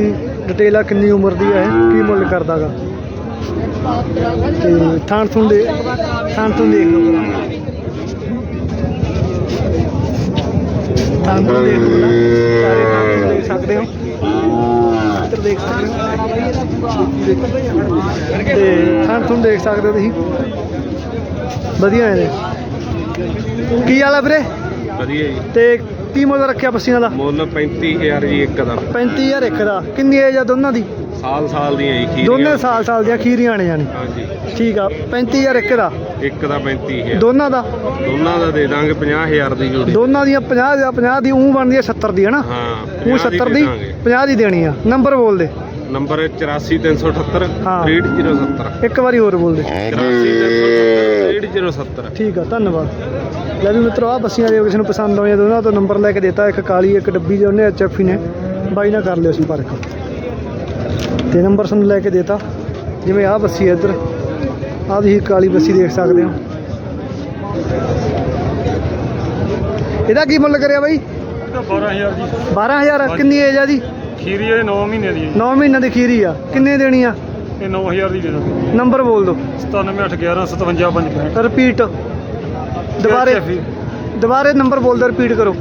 ਡਿਟੇਲ ਆ, ਕਿੰਨੀ ਉਮਰ ਦੀ ਆ, ਇਹ ਕੀ ਮੁੱਲ ਕਰਦਾਗਾ। ਤੇ ਥਾਣ ਥੁਣ ਦੇ ਥਾਂ ਥੁਣ ਦੇਖ ਲਓ ਕਰਾਂ। ਥਾਣ ਦੇਖ ਲਓ ਸਾਰੇ ਥਾਣ ਦੇਖ ਸਕਦੇ ਹੋ? ਦੇਖ ਸਕਦੇ ਹੋ। ਤੇ ਥਾਣ ਥੁਣ ਦੇਖ ਸਕਦੇ ਹੋ ਤੁਸੀਂ। ਵਧੀਆ ਇਹਦੇ ਕੀ ਹਾਲ ਆ ਵੀਰੇ? ਵਧੀਆ ਜੀ। ਤੇ ਕੀ ਮੁੱਲ ਰੱਖਿਆ ਬੱਸੀਆਂ ਦਾ ਮੁੱਲ 35000 ਜੀ ਇੱਕ ਦਾ। 35000 ਇੱਕ ਦਾ। ਕਿੰਨੀ ਏਜ ਆ ਦੋਨਾਂ ਦੀ? ਸਾਲ ਸਾਲ ਦੀਆਂ ਜੀ ਖੀਰੀਆਂ ਦੋਨੇ ਸਾਲ ਸਾਲ ਦੀਆਂ ਖੀਰੀਆਂ ਨੇ ਜਾਨੀ ਹਾਂਜੀ। ਠੀਕ ਆ 35000 ਇੱਕ ਦਾ? ਇੱਕ ਦਾ 35000 ਦੋਨਾਂ ਦਾ? ਦੋਨਾਂ ਦਾ ਦੇ ਦਾਂਗੇ 50000 ਦੀ ਜੋੜੀ। ਦੋਨਾਂ ਦੀਆਂ 50 ਦਾ 50 ਦੀ ਉਹ ਬਣਦੀ ਆ 70 ਦੀ ਹੈ ਨਾ ਹਾਂ ਉਹ 70 ਦੀ 50 ਦੀ ਦੇਣੀ ਆ। ਨੰਬਰ ਬੋਲ ਦੇ। ਨੰਬਰ 84378 ਹਾਂ। 68070 ਇੱਕ ਵਾਰੀ ਹੋਰ ਬੋਲ ਦੇ। 84378 68070 ਠੀਕ ਆ ਧੰਨਵਾਦ। ਲੈ ਵੀ ਮਿੱਤਰੋ ਆ ਬੱਸੀਆਂ ਜੇ ਕਿਸੇ ਨੂੰ ਪਸੰਦ ਆਉਂਦੀਆਂ ਦੋਨਾਂ ਤੋਂ ਨੰਬਰ ਲੈ ਕੇ ਦਿੱਤਾ। ਇੱਕ ਕਾਲੀ ਇੱਕ ਡੱਬੀ ਦੇ ਉਹਨੇ ਐਚਐਫ ਨੇ। ਬਾਈ ਨਾਲ ਕਰ ਲਿਓ ਸੰਪਰਕ। ਤੇ ਨੰਬਰ ਤੁਹਾਨੂੰ ਲੈ ਕੇ ਦਿੱਤਾ। ਜਿਵੇਂ ਆਹ ਬੱਸੀ ਹੈ ਇੱਧਰ ਆਹ ਤੁਸੀਂ ਕਾਲੀ ਬੱਸੀ ਦੇਖ ਸਕਦੇ ਹੋ। ਇਹਦਾ ਕੀ ਮੁੱਲ ਕਰਿਆ ਬਾਈ? 12000 ਜੀ। 12000 ਕਿੰਨੀ ਏਜ ਆ ਦੀ ਖੀਰੀ ਇਹ 9 ਮਹੀਨੇ ਦੀ ਹੈ 9 ਮਹੀਨਿਆਂ ਦੀ ਖੀਰੀ ਆ। ਕਿੰਨੇ ਦੇਣੀ ਆ? ਇਹ 9000 ਦੀ ਦੇ ਦਾਂਗੇ ਨੰਬਰ ਬੋਲ ਦਿਓ। 97811 575 ਰਿਪੀਟ ਦੁਬਾਰੇ ਦੁਬਾਰੇ ਨੰਬਰ ਬੋਲ ਦਿਓ ਰਿਪੀਟ ਕਰੋ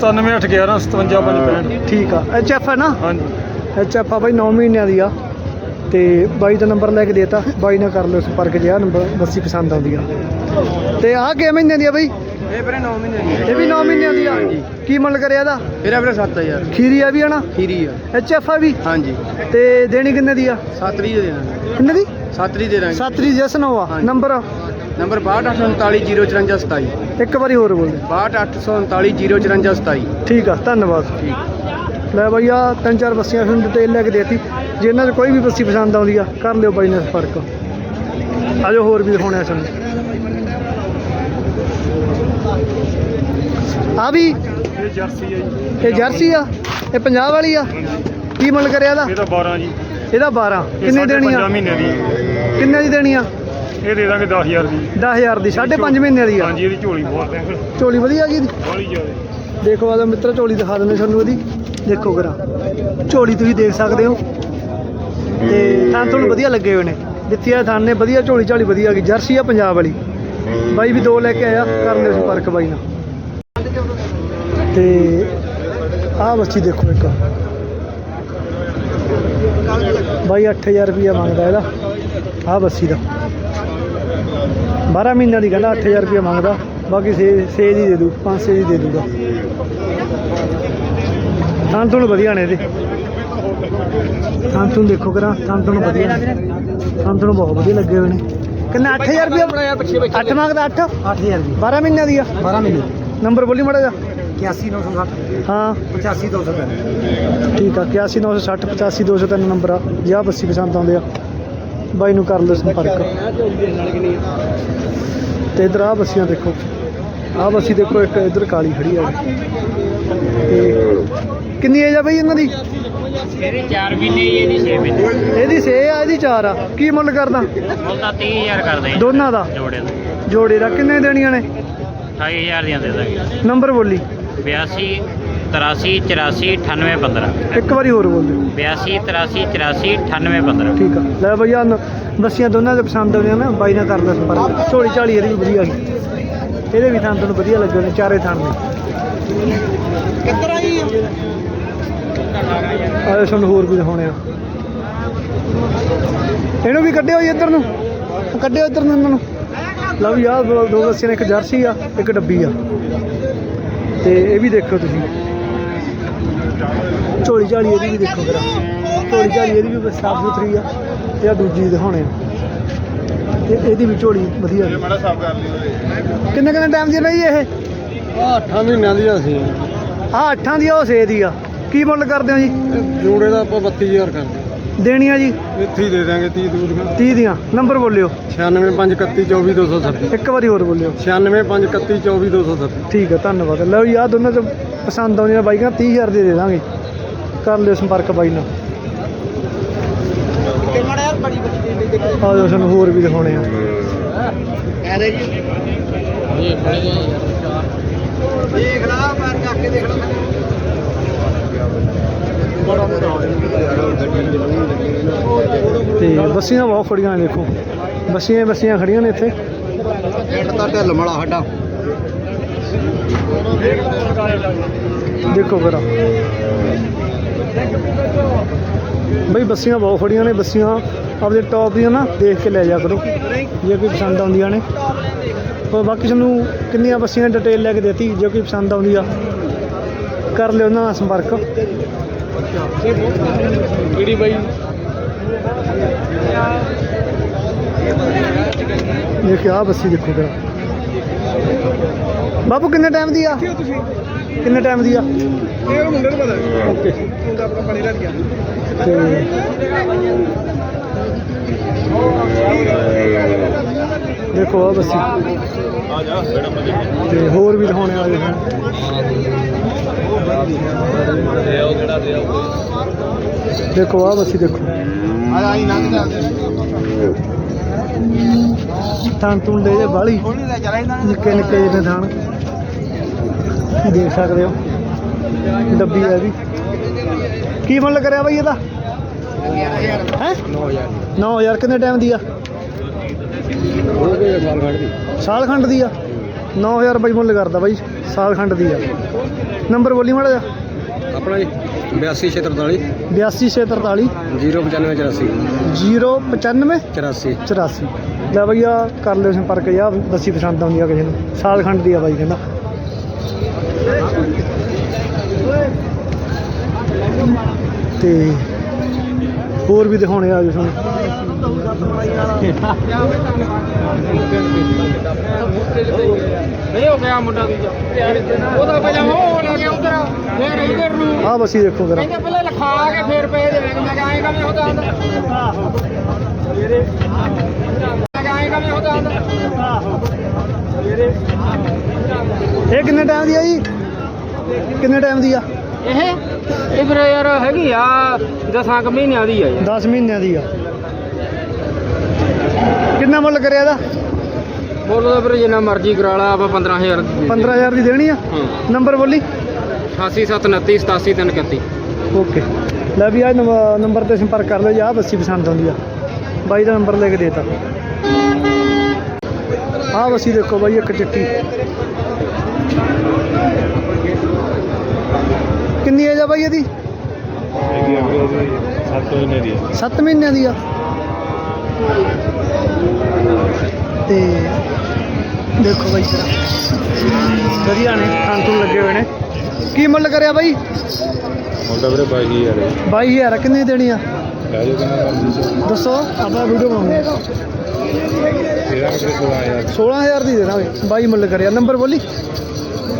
97811 575 ਠੀਕ ਆ। ਐਚਐਫ ਹੈ ਨਾ? ਹਾਂਜੀ। ਐਚਐਫ ਆ ਬਾਈ 9 ਮਹੀਨਿਆਂ ਦੀ ਆ। ਤੇ ਬਾਈ ਦਾ ਨੰਬਰ ਲੈ ਕੇ ਦੇਤਾ। ਬਾਈ ਨਾਲ ਕਰ ਲਿਓ ਸੰਪਰਕ ਜੇ ਆ ਨੰਬਰ ਬੱਸੀ ਪਸੰਦ ਆਉਂਦੀ ਆ। ਤੇ ਆਹ ਕਿੰਨੇ ਮਹੀਨਿਆਂ ਦੀ ਆ ਬਾਈ? ਇਹ ਵੀਰੇ 9 ਮਹੀਨੇ ਦੀ ਇਹ ਵੀ 9 ਮਹੀਨਿਆਂ ਦੀ ਆ। ਕੀ ਮੁੱਲ ਕਰਿਆ ਇਹਦਾ? ਇਹਦਾ ਵੀਰੇ 7000 ਖੀਰੀ ਆ ਵੀ ਆ ਨਾ? ਖੀਰੀ ਆ। ਐਚਐਫ ਆ ਵੀ? ਹਾਂਜੀ। ਤੇ ਦੇਣੀ ਕਿੰਨੇ ਦੀ ਆ? 7 ਦੀ ਦੇ ਦਾਂਗੇ ਕਿੰਨੇ ਦੀ? 7 ਦੀ ਦੇ ਦਾਂਗੇ। ਸੱਤਰੀ ਜੈਸ ਨੋ ਆ। ਹਾਂਜੀ। ਨੰਬਰ ਨੰਬਰ 6289405427 ਇੱਕ ਵਾਰੀ ਹੋਰ ਬੋਲ ਦੇ। 6289405427 ਠੀਕ ਆ ਧੰਨਵਾਦ। ਲੈ ਬਾਈ ਆ ਤਿੰਨ ਚਾਰ ਬੱਸੀਆਂ ਤੁਹਾਨੂੰ ਡਿਟੇਲ ਲੈ ਕੇ ਦੇਤੀ। ਜੇ ਇਹਨਾਂ 'ਚ ਕੋਈ ਵੀ ਬੱਸੀ ਪਸੰਦ ਆਉਂਦੀ ਆ ਕਰ ਲਿਓ ਬਾਈ ਨਾਲ ਸੰਪਰਕ। ਆਜੋ ਹੋਰ ਵੀ ਦਿਖਾਉਣੇ ਆ ਸਾਨੂੰ ਆ ਵੀ? ਇਹ ਜਰਸੀ ਹੈ ਜੀ। ਇਹ ਜਰਸੀ ਆ? ਇਹ ਪੰਜਾਬ ਵਾਲੀ ਆ? ਕੀ ਮੁੱਲ ਕਰਿਆ ਇਹਦਾ? ਇਹ ਤਾਂ 12 ਜੀ। ਇਹਦਾ 12 ਇਹ ਕਿੰਨੇ ਸਾਢੇ ਦੇਣੀ ਆ? ਮਹੀਨੇ ਦੀ। ਕਿੰਨੇ ਦੀ ਦੇਣੀ ਆ? ਇਹ ਦੇ ਦਾਂਗੇ 10000 ਦੀ। 10000 ਦੀ 5.5 ਮਹੀਨੇ ਦੀ ਆ। ਹਾਂਜੀ ਇਹਦੀ ਝੋਲੀ ਬਹੁਤ ਝੋਲੀ ਵਧੀਆ ਗਈ ਇਹਦੀ? ਬੜੀ ਜ਼ਿਆਦਾ ਦੇਖੋ ਆਦਾ ਮਿੱਤਰ ਝੋਲੀ ਦਿਖਾ ਦਿੰਦੇ ਤੁਹਾਨੂੰ ਇਹਦੀ। ਦੇਖੋ ਕਰਾ ਝੋਲੀ ਤੁਸੀਂ ਦੇਖ ਸਕਦੇ ਹੋ। ਤੇ ਥਾਂ ਤੁਹਾਨੂੰ ਵਧੀਆ ਲੱਗੇ ਹੋਏ ਨੇ। ਜਿੱਥੇ ਆ ਥਾਂ ਨੇ ਵਧੀਆ ਝੋਲੀ ਝਾਲੀ ਵਧੀਆ ਗਈ ਜਰਸੀ ਆ ਪੰਜਾਬ ਵਾਲੀ। ਬਾਈ ਵੀ ਦੋ ਲੈ ਕੇ ਆਇਆ ਕਰ ਲਿਓ ਸੰਪਰਕ ਬਾਈ ਨਾਲ। ਤੇ ਆਹ ਬੱਚੀ ਦੇਖੋ ਇੱਕ। ਬਾਈ 8000 ਰੁਪਇਆ ਮੰਗਦਾ ਇਹਦਾ। ਆਹ ਬੱਸੀ ਦਾ। 12 ਮਹੀਨਿਆਂ ਦੀ ਕਹਿੰਦਾ 8000 ਰੁਪਇਆ ਮੰਗਦਾ। ਬਾਕੀ ਸੇ ਸੇ ਦੀ ਦੇ ਦੂ 500 ਦੀ ਦੇ ਦੂਗਾ। ਤੁਹਾਨੂੰ ਵਧੀਆ ਨੇ ਇਹਦੇ। ਥਾਂ ਤੁਹਾਨੂੰ ਦੇਖੋ ਕਰਾਂ ਤੁਹਾਨੂੰ ਵਧੀਆ ਤੁਹਾਨੂੰ ਬਹੁਤ ਵਧੀਆ ਲੱਗੇ ਹੋਏ ਨੇ। ਕਿੰਨਾ 8000 ਰੁਪਇਆ? ਬਣਾਇਆ ਪਿੱਛੇ ਵਿੱਚ 8 ਮੰਗਦਾ 8 8000 ਦੀ। 12 ਮਹੀਨਿਆਂ ਦੀ ਆ? 12 ਮਹੀਨੇ ਨੰਬਰ ਬੋਲੀ ਮੜਾ ਜਾ 81960 ਹਾਂ। 85200 ਠੀਕ ਆ 8196 85203 ਨੰਬਰ ਆ। ਜੇ ਆਹ ਬੱਸੀ ਪਸੰਦ ਆਉਂਦੇ ਆ। ਬਾਈ ਨੂੰ ਕਰ ਲਓ ਸੰਪਰਕ। ਤੇ ਇਧਰ ਆ ਬੱਸੀਆਂ ਦੇਖੋ। ਆਹ ਬੱਸੀ ਦੇਖੋ ਇੱਕ ਇਧਰ ਕਾਲੀ ਖੜੀ ਆ। ਤੇ ਕਿੰਨੀ ਏਜ ਆ ਬਈ ਇਹਨਾਂ ਦੀ? ਇਹਦੇ 4 ਮਹੀਨੇ ਇਹਦੀ 6 ਮਹੀਨੇ। ਇਹਦੀ 6 ਆ ਇਹਦੀ 4 ਆ। ਕੀ ਮੁੱਲ ਕਰਦਾ? ਮੁੱਲ ਤਾਂ 30000 ਕਰਦੇ ਆ ਦੋਨਾਂ ਦਾ? ਜੋੜੇ ਦਾ। ਜੋੜੇ ਦਾ। ਕਿੰਨੇ ਦੇਣੀਆਂ ਨੇ? 28000 ਦੀਆਂ ਦੇ ਦਾਂਗੇ। ਨੰਬਰ ਬੋਲੀ। 82 83 84 98 15 ਇੱਕ ਵਾਰੀ ਹੋਰ ਬੋਲ ਦਿਓ 82 83 84 98 15 ਠੀਕ ਆ। ਲੈ ਬਈ ਆ ਬੱਸੀਆਂ ਦੋਨਾਂ ਦੇ ਪਸੰਦ ਆਉਂਦੀਆਂ ਨਾ ਬਾਈ ਨਾਲ ਕਰ ਲੈ ਸੰਪਰਕ। ਝੋਲੀ ਝਾਲੀ ਇਹਦੀ ਵੀ ਵਧੀਆ ਗਈ ਇਹਦੇ ਵੀ ਥਾਂ ਤੁਹਾਨੂੰ ਵਧੀਆ ਲੱਗੇ ਨੇ ਚਾਰੇ ਥਾਂ ਨੇ ਕਿੱਧਰ ਆਈ ਆਏ ਸਾਨੂੰ ਹੋਰ ਵੀ ਦਿਖਾਉਣੇ ਆ। ਇਹਨੂੰ ਵੀ ਕੱਢਿਓ ਜੀ ਇੱਧਰ ਨੂੰ। ਕੱਢਿਓ ਇੱਧਰ ਨੂੰ ਇਹਨਾਂ ਨੂੰ। ਲਓ ਵੀ ਆਹ ਦੋ ਦੋ ਬੱਸੀਆਂ ਨੇ ਇੱਕ ਜਰਸੀ ਆ ਇੱਕ ਡੱਬੀ ਆ। ਤੇ ਇਹ ਵੀ ਦੇਖੋ ਤੁਸੀਂ। ਝੋਲੀ ਝਾਲੀ ਇਹਦੀ ਵੀ ਦੇਖੋ ਜਰਾ। ਝੋਲੀ ਝਾਲੀ ਇਹਦੀ ਵੀ ਸਾਫ਼ ਸੁਥਰੀ ਆ ਤੇ ਆ ਦੂਜੀ ਦਿਖਾਉਣੇ ਆ। ਤੇ ਇਹਦੀ ਵੀ ਝੋਲੀ ਵਧੀਆ। ਕਿੰਨੇ ਕਿੰਨੇ ਟਾਈਮ ਦੀ ਰਹੀ ਇਹ? ਆ 8 ਮਹੀਨਿਆਂ ਦੀ ਅਸੀਂ ਆ ਅੱਠਾਂ ਦੀ ਆ, ਉਹ ਛੇ ਦੀ ਆ। ਕੀ ਮੁੱਲ ਕਰਦੇ ਹੋ ਜੀ? ਜੋੜੇ ਦਾ ਆਪਾਂ 32000 ਕਰਦੇ ਦੇਣੀ ਆ ਜੀ? ਇੱਥੇ ਹੀ ਦੇ ਦਾਂਗੇ 30 ਦੂਰ 30 ਦੀਆਂ। ਨੰਬਰ ਬੋਲਿਓ। 96531 ਇੱਕ ਵਾਰੀ ਹੋਰ ਬੋਲਿਓ। 96531 ਠੀਕ ਹੈ ਧੰਨਵਾਦ। ਲਓ ਜੀ ਆਹ ਦੋਨਾਂ ਤੋਂ ਪਸੰਦ ਆਉਂਦੀਆਂ ਬਾਈਕਾਂ 30000 ਦੇ ਦੇ ਦਾਂਗੇ। ਕਰ ਲਿਓ ਸੰਪਰਕ ਬਾਈ ਨਾਲ। ਆ ਜਾਓ ਸਾਨੂੰ ਹੋਰ ਵੀ ਦਿਖਾਉਣੇ ਆ। ਦੇਖ ਲਾ ਪੈਰ ਚੱਕ ਕੇ ਦੇਖ ਲਾ। ਤੇ ਬੱਸੀਆਂ ਬਹੁਤ ਖੜੀਆਂ ਨੇ ਦੇਖੋ। ਬੱਸੀਆਂ ਬੱਸੀਆਂ ਖੜੀਆਂ ਨੇ ਇੱਥੇ। ਪਿੰਡ ਤਾਂ ਢਿੱਲ ਮਲਾ ਸਾਡਾ। ਦੇਖੋ ਫਿਰ। ਬਈ ਬੱਸੀਆਂ ਬਹੁਤ ਖੜੀਆਂ ਨੇ ਬੱਸੀਆਂ ਆਪਦੇ ਟੌਪ ਦੀਆਂ ਨਾ ਦੇਖ ਕੇ ਲੈ ਜਾ ਕਰੋ। ਜੇ ਕੋਈ ਪਸੰਦ ਆਉਂਦੀਆਂ ਨੇ। ਪਰ ਬਾਕੀ ਤੁਹਾਨੂੰ ਕਿੰਨੀਆਂ ਬੱਸੀਆਂ ਡਿਟੇਲ ਲੈ ਕੇ ਦੇਤੀ ਜੇ ਕੋਈ ਪਸੰਦ ਆਉਂਦੀ ਆ ਕਰ ਲਿਓ ਉਹਨਾਂ ਨਾਲ ਸੰਪਰਕ। ਕਿਹੜੀ ਬਾਈ? ਦੇਖ ਆ ਬੱਸੀ ਦੇਖੋ ਜਰਾ ਬਾਪੂ ਕਿੰਨੇ ਟਾਈਮ ਦੀ ਆ? ਕਿੰਨੇ ਟਾਈਮ ਦੀ ਆ? ਇਹ ਮੁੰਡੇ ਨੂੰ ਪਤਾ। ਓਕੇ ਮੁੰਡਾ ਆਪਣਾ ਪਾਣੀ ਲੈ ਗਿਆ। ਦੇਖੋ ਆ ਬੱਸੀ ਤੇ ਹੋਰ ਵੀ ਦਿਖਾਉਣੇ ਵਾਲੇ ਹਨ ਦੇਖੋ ਆ ਬੱਸੀ ਦੇਖੋ। ਆ ਆਈ ਲੰਘ ਜਾਂਦੇ ਤਾਂ ਤੁੰਡੇ ਜੇ ਬਾਲੀ। ਨਿੱਕੇ ਨਿੱਕੇ ਜਿਹੇ ਥਾਣ। ਦੇਖ ਸਕਦੇ ਹੋ। ਡੱਬੀ ਹੈ ਵੀ ਕੀ ਮੁੱਲ ਕਰਿਆ ਬਾਈ ਇਹਦਾ? ਹੈ? 9000 ਕਿੰਨੇ ਟਾਈਮ ਦੀ ਆ? ਸਾਲ ਸਾਲ ਖੰਡ ਦੀ ਆ। 9000 ਬਾਈ ਮੁੱਲ ਕਰਦਾ ਬਾਈ। ਸਾਲ ਖੰਡ ਦੀ ਆ। ਨੰਬਰ ਬੋਲੀ ਮਾੜਾ ਜਾ ਆਪਣਾ ਜੀ 8243 8243 09584 095 84 84 ਲੈ ਬਈ ਆ ਕਰ ਲਿਓ ਸੰਪਰਕ ਜਾ ਬੱਸੀ ਪਸੰਦ ਆਉਂਦੀ ਆ ਕਿਸੇ ਨੂੰ। ਸਾਲ ਖੰਡ ਦੀ ਆ ਬਾਈ ਕਹਿੰਦਾ। ਤੇ ਹੋਰ ਵੀ ਦਿਖਾਉਣੇ ਆ ਜੋ ਤੁਹਾਨੂੰ। ਨਹੀਂ ਹੋ ਗਿਆ ਮੁੰਡਾ ਦੂਜਾ। ਉਹਦਾ ਪਜਾਮਾ ਉਧਰ। ਫੇਰ ਇਧਰ ਨੂੰ। ਆ ਬੱਸੀ ਦੇਖੋ ਜਰਾ। ਕਹਿੰਦੇ ਪਹਿਲਾਂ ਲਿਖਾ ਕੇ ਫੇਰ ਪਏ ਦੇਵੇਂਗੇ ਮੈਂ ਕਿਹਾ ਐਂ ਕਵੇਂ ਹੁੰਦਾ ਹੁੰਦਾ ਮੈਂ ਕਿਹਾ ਐਂ ਕਵੇਂ ਹੁੰਦਾ ਹੁੰਦਾ ਇਹ ਕਿੰਨੇ ਟਾਈਮ ਦੀ ਆ ਜੀ? ਕਿੰਨੇ ਟਾਈਮ ਦੀ ਆ? ਇਹ? ਇਹ ਫਿਰ ਯਾਰ ਹੈਗੀ ਆ ਦਸਾਂ ਕੁ ਮਹੀਨਿਆਂ ਦੀ ਆ 10 ਮਹੀਨਿਆਂ ਦੀ ਆ। ਕਿੰਨਾ ਮੁੱਲ ਕਰਿਆ ਇਹਦਾ? ਬੋਲੋ ਤਾਂ ਫਿਰ ਜਿੰਨਾ ਮਰਜ਼ੀ ਕਰਾ ਲਾ ਆਪਾਂ 15000 15000 ਦੀ ਦੇਣੀ ਆ। ਨੰਬਰ ਬੋਲੀ। 8729 87331 ਓਕੇ। ਲੈ ਵੀ ਆ ਨੰਬਰ ਤੇ ਸੰਪਰਕ ਕਰ ਲਓ ਜੀ ਬੱਸੀ ਪਸੰਦ ਆਉਂਦੀ ਆ। ਬਾਈ ਦਾ ਨੰਬਰ ਲੈ ਕੇ ਦੇਤਾ। ਆਹ ਬੱਸੀ ਦੇਖੋ ਬਾਈ ਇੱਕ ਚਿੱਟੀ। ਕਿੰਨੀ ਏਜ ਆ ਬਾਈ ਇਹਦੀ? 7 ਮਹੀਨਿਆਂ ਦੀ ਆ। ਤੇ ਦੇਖੋ ਬਾਈ ਜਰਾ। ਵਧੀਆ ਨੇ ਤੋਂ ਲੱਗੇ ਹੋਏ ਨੇ। ਕੀ ਮੁੱਲ ਕਰਿਆ ਬਾਈ? ਹੁਣ ਤਾਂ ਵੀਰੇ ਬਾਈ ਯਾਰ 22000 ਕਿੰਨੀ ਦੇਣੀ ਆ? ਲੈ ਕਿੰਨਾ ਦੱਸੋ ਆਪਾਂ ਵੀਡੀਓ ਬਣਾਉਂਦੇ ਇਹਦਾ ਕਿਤੇ 16000 16000 ਦੀ ਦੇਣਾ ਵੇ ਬਾਈ ਮੁੱਲ ਕਰਿਆ। ਨੰਬਰ ਬੋਲੀ।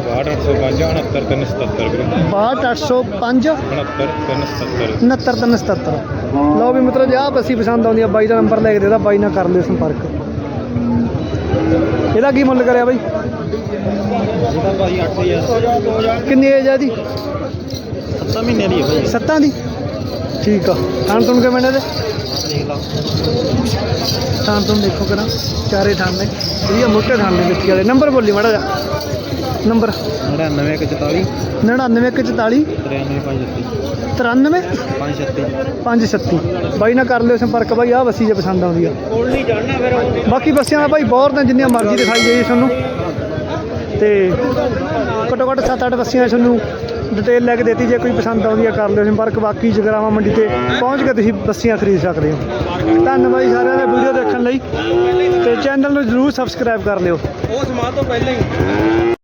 62805 69377 ਵੀਰੇ। 62805 69377 69377 ਲਓ ਵੀ ਮਿੱਤਰੋ ਜੀ ਆਹ ਅਸੀਂ ਪਸੰਦ ਆਉਂਦੀ ਆ ਬਾਈ ਦਾ ਨੰਬਰ ਲੈ ਕੇ ਦੇਦਾ ਬਾਈ ਨਾਲ ਕਰ ਲਿਓ ਸੰਪਰਕ। ਇਹਦਾ ਕੀ ਮੁੱਲ ਕਰਿਆ ਬਾਈ? ਇਹਦਾ ਭਾਈ 8000 ਕਿੰਨੀ ਏਜ ਆ ਇਹਦੀ? 7 ਮਹੀਨੇ ਦੀ ਹੈ ਭਾਈ। ਸੱਤਾਂ ਦੀ? ਠੀਕ ਆ। ਥਾਣ ਤੁਣ ਕੇ ਮੈਨੇ ਦੇ ਲਾ। ਥਾਣ ਤੁਣ ਦੇਖੋ ਕਰਾਂ ਚਾਰੇ ਥਾਣ ਨੇ। ਵਧੀਆ ਮੋਟੇ ਥਾਣ ਨੇ ਮਿੱਟੀ ਵਾਲੇ। ਨੰਬਰ ਬੋਲੀ ਮਾੜਾ ਜਾ ਨੰਬਰ? 9944 99144 93533 93 536 536 ਬਾਈ ਨਾਲ ਕਰ ਲਿਓ ਸੰਪਰਕ। ਬਾਈ ਆਹ ਬੱਸੀ ਜੇ ਪਸੰਦ ਆਉਂਦੀ ਆ। ਬਾਕੀ ਬੱਸਿਆਂ ਦਾ ਬਾਈ ਬਹੁਤ ਨੇ ਜਿੰਨੀਆਂ ਮਰਜ਼ੀ ਦਿਖਾਈ ਜਾਈਏ ਤੁਹਾਨੂੰ। ਤੇ ਘੱਟੋ ਘੱਟ 7-8 ਬੱਸੀਆਂ ਤੁਹਾਨੂੰ ਡਿਟੇਲ ਲੈ ਕੇ ਦਿੱਤੀ, ਜੇ ਕੋਈ ਪਸੰਦ ਆਉਂਦੀ ਹੈ ਕਰ ਲਿਓ ਸੰਪਰਕ, ਬਾਕੀ ਜਗਰਾਵਾਂ ਮੰਡੀ ਤੇ ਪਹੁੰਚ ਕੇ ਤੁਸੀਂ ਬੱਸੀਆਂ ਖਰੀਦ ਸਕਦੇ ਹੋ। ਧੰਨਵਾਦ ਜੀ ਸਾਰਿਆਂ ਦਾ ਵੀਡੀਓ ਦੇਖਣ ਲਈ ਤੇ ਚੈਨਲ ਨੂੰ ਜਰੂਰ ਸਬਸਕ੍ਰਾਈਬ ਕਰ ਲਿਓ। ਉਹ ਸਮਾਂ ਤੋਂ ਪਹਿਲਾਂ ਹੀ।